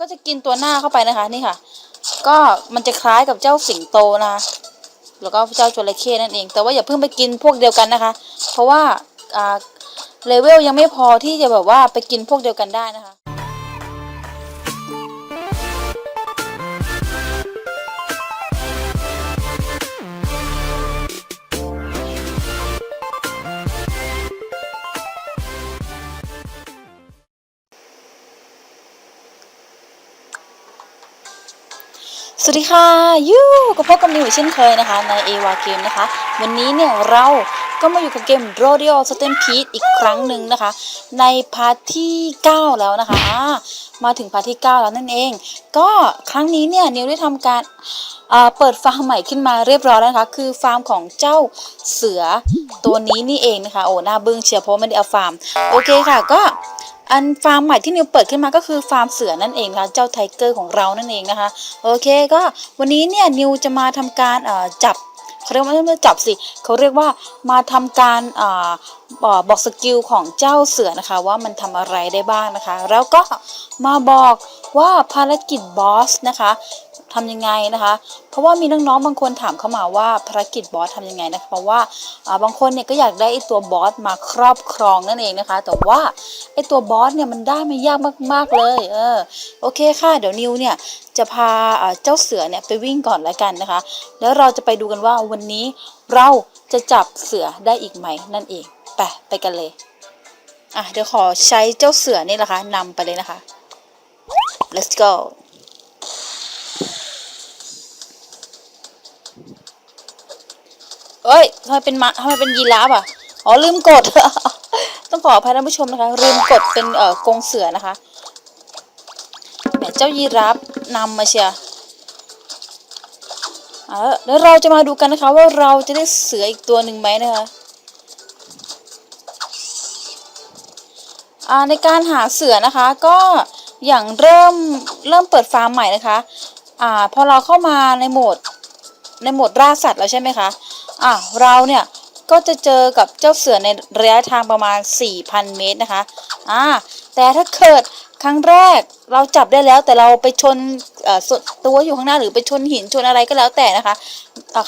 ก็จะกินตัวหน้าเข้าไปนะคะนี่ค่ะ ก็มันจะคล้ายกับเจ้าสิงโตนะคะแล้วก็เจ้าจระเข้นั่นเอง แต่ว่าอย่าเพิ่งไปกินพวกเดียวกันนะคะ เพราะว่าอ่าเลเวลยังไม่พอที่จะแบบว่าไปกินพวกเดียวกันได้นะคะ สวัสดีค่ะยูก็พบกับนิวอีกเช่นเคยนะคะ ใน a อวาเกมนะคะ วันนี้เนี่ยเราก็มาอยู่กับเกม Rodeo s t e m p e d อีกครั้งหนึ่งนะคะ ในพาร์ทที่ 9 แล้วนะคะ มาถึงพาร์ทที่ 9 แล้วนั่นเอง ก็ครั้งนี้เนี่ยนิวได้ทำการเปิดฟาร์มใหม่ขึ้นมาเรียบร้อยแล้วนะคะ คือฟาร์มของเจ้าเสือตัวนี้นี่เองนะคะ โอ้หน้าบึ้งเชียร์เพราะไม่ได้เอาฟาร์ม โอเคค่ะก็ อันฟาร์มใหม่ที่นิวเปิดขึ้นมาก็คือฟาร์มเสือนั่นเองนะเจ้าไทเกอร์ของเรานั่นเองนะคะ โอเคก็วันนี้เนี่ยนิวจะมาทำการจับเขาเรียกว่าไม่ใช่จับสิเขาเรียกว่ามาทำการ บอกบอกสกิลของเจ้าเสือนะคะ ว่ามันทำอะไรได้บ้างนะคะ แล้วก็มาบอกว่าภารกิจบอสนะคะทำยังไงนะคะ เพราะว่ามีน้องๆบางคนถามเข้ามาว่าภารกิจบอสทำยังไงนะคะเพราะว่าบางคนเนี่ยก็อยากได้ไอตัวบอสมาครอบครองนั่นเองนะคะ แต่ว่าไอตัวบอสเนี่ยมันได้ไม่ยากมากๆเลย เออโอเคค่ะเดี๋ยวนิวเนี่ยจะพาอ่าเจ้าเสือเนี่ยไปวิ่งก่อนแล้วกันนะคะ แล้วเราจะไปดูกันว่าวันนี้เราจะจับเสือได้อีกไหมนั่นเอง ไปไปกันเลย อะเดี๋ยวขอใช้เจ้าเสือนี่แหละคะนำไปเลยนะคะ let's go เอ้ยทำไมเป็นมะทำไมเป็นยีราฟอะ อ๋อลืมกด ต้องขออภัยท่านผู้ชมนะคะ ลืมกดเป็นเอ่อกงเสือนะคะแหมเจ้ายีราฟนำมาเชียร์แล้วเราจะมาดูกันนะคะว่าเราจะได้เสืออีกตัวหนึ่งไหมนะคะ ในการหาเสือนะคะก็อย่างเริ่มเริ่มเปิดฟาร์มใหม่นะคะอ่าพอเราเข้ามาในโหมดในโหมดล่าสัตว์แล้วใช่ไหมคะอ่าเราเนี่ยก็จะเจอกับเจ้าเสือในระยะทางประมาณ 4,000 เมตรนะคะอ่าแต่ถ้าเกิด ครั้งแรกเราจับได้แล้วแต่เราไปชนส่วนตัวอยู่ข้างหน้าหรือไปชนหินชนอะไรก็แล้วแต่นะคะ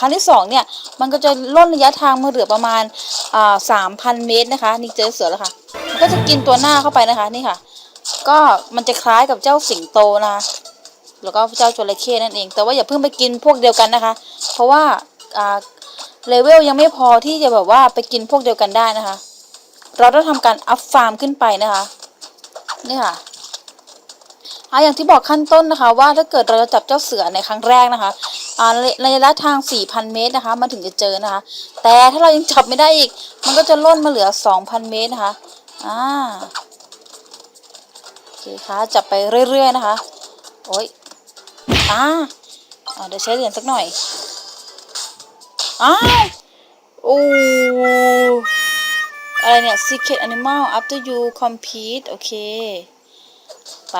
ครั้งที่สองเนี่ยมันก็จะล่นระยะทางมาเหลือประมาณอ่า3,000เมตรนะคะ นี่เจอเสือแล้วค่ะมันก็จะกินตัวหน้าเข้าไปนะคะนี่ค่ะ ก็มันจะคล้ายกับเจ้าสิงโตนะคะแล้วก็เจ้าจระเข้นั่นเอง แต่ว่าอย่าเพิ่งไปกินพวกเดียวกันนะคะ เพราะว่าเลเวลยังไม่พอที่จะแบบว่าไปกินพวกเดียวกันได้นะคะ เราต้องทำการอัพฟาร์มขึ้นไปนะคะนี่ค่ะ อ่าอย่างที่บอกขั้นต้นนะคะ ว่าถ้าเกิดเราจะจับเจ้าเสือในครั้งแรกนะคะอ่าในระยะทาง 4,000 เมตรนะคะมันถึงจะเจอนะคะ แต่ถ้าเรายังจับไม่ได้อีก มันก็จะล่นมาเหลือ 2,000 เมตรนะคะอ่าโอเคค่ะจับไปเรื่อยๆนะคะโอ้ยอ่าเดี๋ยวใช้เหรียญสักหน่อยอ้าวโอ้อะไรเนี่ย secret animal after you compete โอเค ไป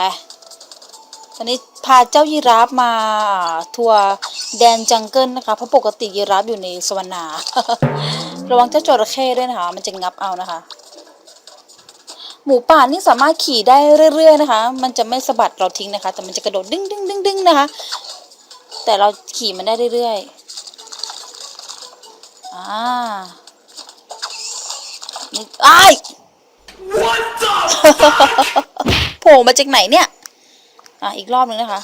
ตอนนี้พาเจ้ายีราฟมาทัวร์แดนจังเกิลนะคะ เพราะปกติยีราฟอยู่ในสวรรณาระวังเจ้าจระเข้ด้วยนะคะ มันจะงับเอานะคะ หมูป่านี่สามารถขี่ได้เรื่อย ๆ นะคะ มันจะไม่สะบัดเราทิ้งนะคะ แต่มันจะกระโดดดึงดึงดึงดึงนะคะ แต่เราขี่มันได้เรื่อยๆ อ่านี่อ้ายโผล่มาจากไหนเนี่ย อะอีกรอบหนึ่งนะคะ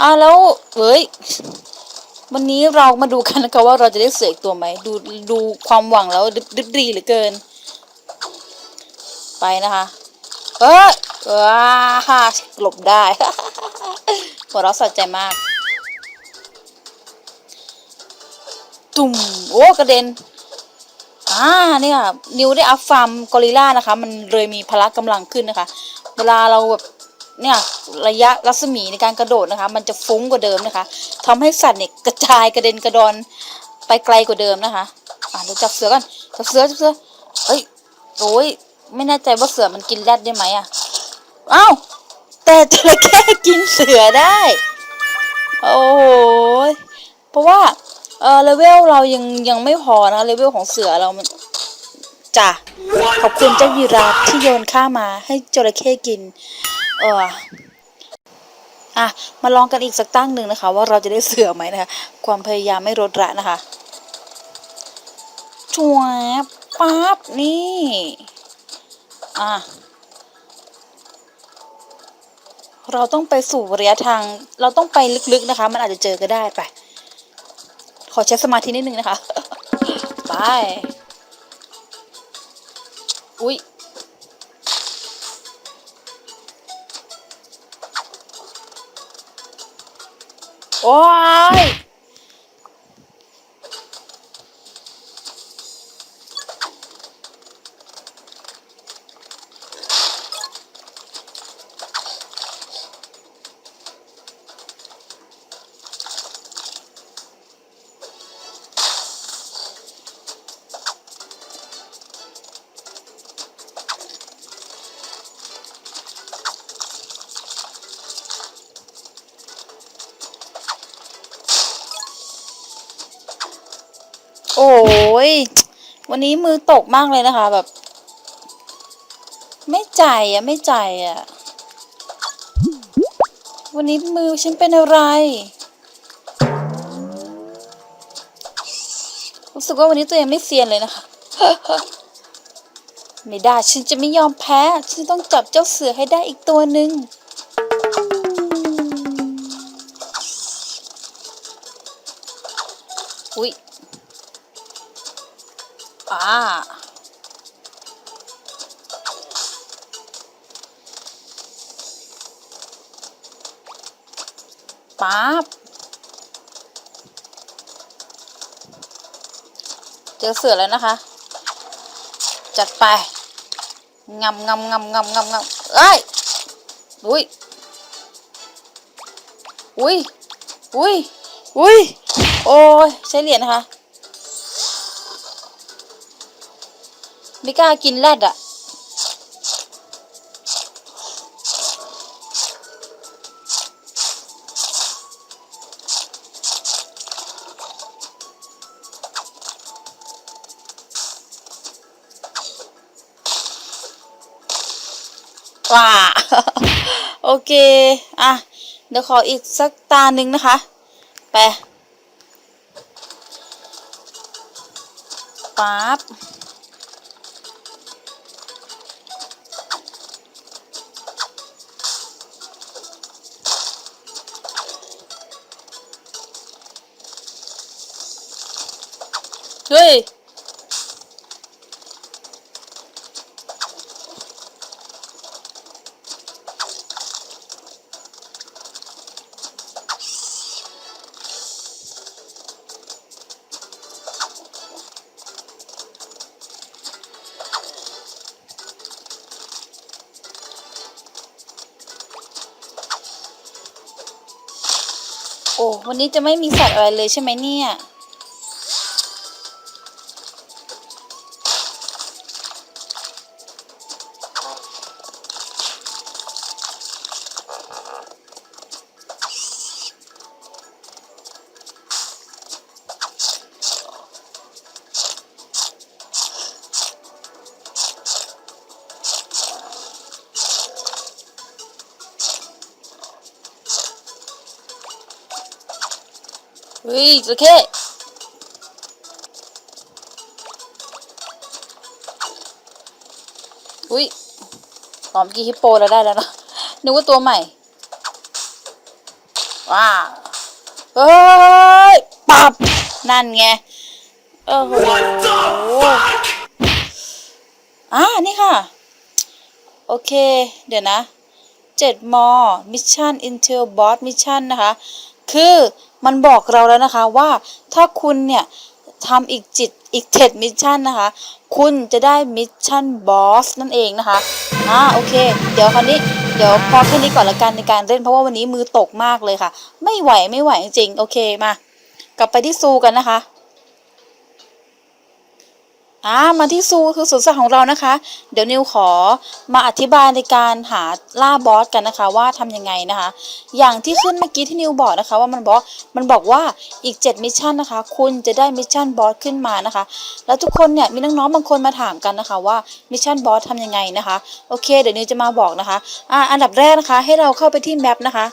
อ่าแล้วเฮ้ยวันนี้เรามาดูกันนะคะว่าเราจะได้เสืออีกตัวไหมดูดูความหวังแล้วดึดดีเหลือเกิน ไปนะคะ เออว้าฮ่าหลบได้หัวเราะสะใจมาก ตุ่มโอ้กระเด็น อ่าเนี่ยนิวได้อัพฟาร์มกอริล่านะคะ มันเลยมีพละกำลังขึ้นนะคะ เวลาเราแบบเนี่ยระยะรัศมีในการกระโดดนะคะ มันจะฟุ้งกว่าเดิมนะคะทำให้สัตว์เนี่ยกระจายกระเด็นกระดอนไปไกลกว่าเดิมนะคะ อ่าเดี๋ยวจับเสือก่อนจับเสือจับเสือเอ้ยโอ้ยไม่แน่ใจว่าเสือมันกินแรดได้ไหมอะอ้าวแต่จระเข้กินเสือได้ โอ้โหเพราะว่า เออเลเวลเรายังยังไม่พอนะเลเวลของเสือเรามันจ้ะขอบคุณเจ้ายีราฟที่โยนข้ามาให้จระเข้กิน เอออะมาลองกันอีกสักตั้งหนึ่งนะคะ ว่าเราจะได้เสือไหมนะคะ ความพยายามไม่ลดละนะคะจวบปั๊บนี่ อะเราต้องไปสู่ระยะทาง เราต้องไปลึกๆนะคะ มันอาจจะเจอก็ได้ไป ขอใช้สมาธินิดนึงนะคะ ไป อุ้ยโอ้ย โอ้ย วันนี้มือตกมากเลยนะคะแบบ ไม่ใจอะ ไม่ใจอะ วันนี้มือฉันเป็นอะไร รู้สึกว่าวันนี้ตัวเองไม่เซียนเลยนะคะ ไม่ได้ ฉันจะไม่ยอมแพ้ ฉันต้องจับเจ้าเสือให้ได้อีกตัวหนึ่งอุ๊ย อ่าปั๊บ เจอเสือแล้วนะคะ จัดไปงำงำงำงำงำงำเอ้ย อุ้ย อุ้ย อุ้ย อุ้ย โอ้ย ใช้เหรียญนะคะ ไม่กล้ากินแรดอะว้าโอเค อะ เดี๋ยวขออีกสักตาหนึ่งนะคะ ไปปั๊บ เฮ้ยโอ้วันนี้จะไม่มีสัตว์อะไรเลยใช่ไหมเนี่ย เฮ้ยจระเข้อุ้ยตอมกีฮิปโปแล้วได้แล้วนะนึกว่าตัวใหม่ ว้าวเฮ้ยปับนั่นไงโอ้โหอ่านี่ค่ะ โอเค เดี๋ยวนะ7มอ Mission Intel Boss Mission นะคะ คือ มันบอกเราแล้วนะคะว่าถ้าคุณเนี่ยทำอีกจิตอีกเจ็ดมิชชั่นนะคะ คุณจะได้มิชชั่นบอสนั่นเองนะคะอ่าโอเค เดี๋ยวคราวนี้เดี๋ยวพอแค่นี้ก่อนละกันในการเล่นเพราะว่าวันนี้มือตกมากเลยค่ะ ไม่ไหวไม่ไหวจริงๆโอเคมากลับไปที่ซูกันนะคะ อ่ามาที่ซูคือสวนสัตว์ของเรานะคะ เดี๋ยวนิวขอมาอธิบายในการหาล่าบอสกันนะคะ ว่าทำยังไงนะคะ อย่างที่ขึ้นเมื่อกี้ที่นิวบอกนะคะ ว่ามันบอกมันบอกว่าอีก 7 มิชชั่นนะคะ คุณจะได้มิชชั่นบอสขึ้นมานะคะ แล้วทุกคนเนี่ยมีน้องๆบางคนมาถามกันนะคะ ว่ามิชชั่นบอสทำยังไงนะคะโอเค เดี๋ยวนิวจะมาบอกนะคะอ่าอันดับแรกนะคะ ให้เราเข้าไปที่แมปนะคะ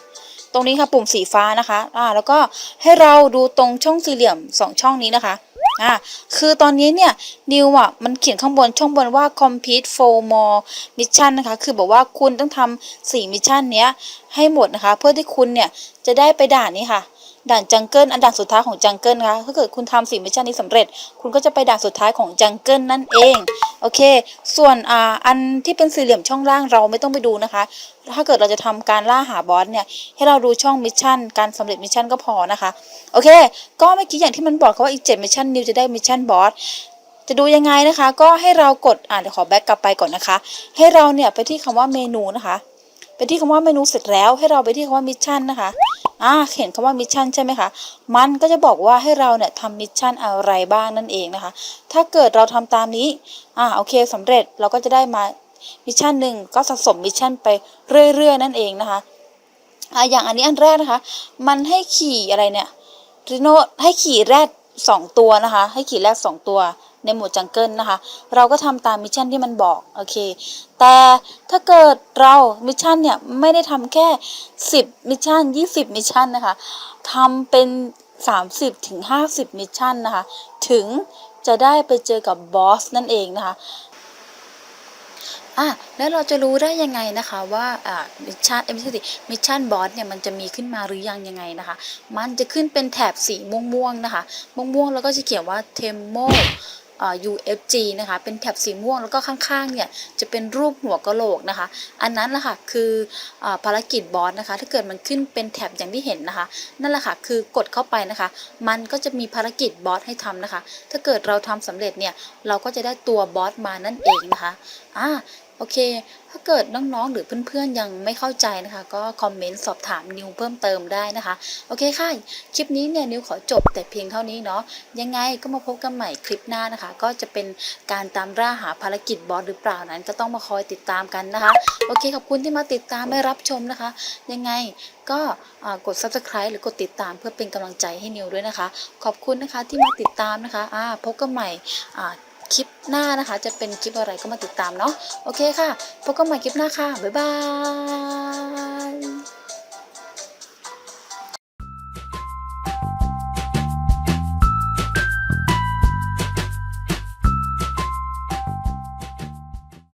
ตรงนี้ค่ะปุ่มสีฟ้านะคะอ่าแล้วก็ให้เราดูตรงช่องสี่เหลี่ยม 2 ช่องนี้นะคะ อ่าคือตอนนี้เนี่ยนิวอะมันเขียนข้างบนช่องบนว่า complete four more mission นะคะ คือบอกว่าคุณต้องทำสี่มิชชั่นเนี้ยให้หมดนะคะ เพื่อที่คุณเนี่ยจะได้ไปด่านนี้ค่ะ ด่านจังเกิลอันด่านสุดท้ายของจังเกิลนะคะถ้าเกิดคุณทำสี่มิชชั่นนี้สำเร็จ คุณก็จะไปด่านสุดท้ายของจังเกิลนั่นเอง โอเค ส่วนอ่าอันที่เป็นสี่เหลี่ยมช่องล่างเราไม่ต้องไปดูนะคะ ถ้าเกิดเราจะทำการล่าหาบอสเนี่ย ให้เราดูช่องมิชชั่น การสำเร็จมิชชั่นก็พอนะคะ โอเค ก็เมื่อกี้อย่างที่มันบอกว่าอีก7มิชชั่นนิวจะได้มิชชั่นบอสจะดูยังไงนะคะ ก็ให้เรากดอ่าเดี๋ยวขอแบ็กกลับไปก่อนนะคะ ให้เราเนี่ยไปที่คำว่าเมนูนะคะ ไปที่คำว่าเมนูเสร็จแล้วให้เราไปที่คำว่ามิชชั่นนะคะอ่าเห็นคำว่ามิชชั่นใช่ไหมคะ มันก็จะบอกว่าให้เราเนี่ยทำมิชชั่นอะไรบ้างนั่นเองนะคะ ถ้าเกิดเราทำตามนี้ อ่าโอเคสำเร็จเราก็จะได้มามิชชั่นหนึ่งก็สะสมมิชชั่นไปเรื่อยๆ นั่นเองนะคะอ่าอย่างอันนี้อันแรกนะคะ มันให้ขี่อะไรเนี่ยริโนให้ขี่แรดสองตัวนะคะ ให้ขี่แรดสองตัว ในหมวดจังเกิลนะคะ เราก็ทำตามมิชชั่นที่มันบอก โอเค แต่ถ้าเกิดเรามิชชั่นเนี่ย ไม่ได้ทำแค่ 10 มิชชั่น 20 มิชชั่นนะคะทำเป็น 30ถึง50 มิชชั่นนะคะ ถึงจะได้ไปเจอกับบอสนั่นเองนะคะอะแล้วเราจะรู้ได้ยังไงนะคะว่าอ่ามิชชั่นเอ้ยไม่ใช่สิมิชชั่นบอสเนี่ยมันจะมีขึ้นมาหรือยังยังไงนะคะ มันจะขึ้นเป็นแถบสีม่วงๆนะคะ ม่วงๆแล้วก็จะเขียนว่า Temo อ่า UFG นะคะ เป็นแถบสีม่วงแล้วก็ข้างๆเนี่ยจะเป็นรูปหัวกะโหลกนะคะ อันนั้นแหละค่ะคืออาภารกิจบอสนะคะ ถ้าเกิดมันขึ้นเป็นแถบอย่างที่เห็นนะคะ นั่นแหละค่ะคือกดเข้าไปนะคะ มันก็จะมีภารกิจบอสให้ทำนะคะ ถ้าเกิดเราทำสำเร็จเนี่ยเราก็จะได้ตัวบอสมานั่นเองนะคะอ่า โอเค ถ้าเกิดน้องๆ หรือเพื่อนๆ ยังไม่เข้าใจนะคะ ก็คอมเมนต์สอบถามนิวเพิ่มเติมได้นะคะ โอเคค่ะ คลิปนี้เนี่ยนิวขอจบแต่เพียงเท่านี้เนาะ ยังไงก็มาพบกันใหม่คลิปหน้านะคะ ก็จะเป็นการตามล่าหาภารกิจบอสหรือเปล่านั้น ก็ต้องมาคอยติดตามกันนะคะ โอเค ขอบคุณที่มาติดตามไม่รับชมนะคะ ยังไงก็กด subscribe หรือกดติดตามเพื่อเป็นกำลังใจให้นิวด้วยนะคะ ขอบคุณนะคะที่มาติดตามนะคะอาพบกันใหม่อา คลิปหน้านะคะ จะเป็นคลิปอะไรก็มาติดตามเนาะโอเคค่ะพบกันใหม่คลิปหน้าค่ะบ๊ายบาย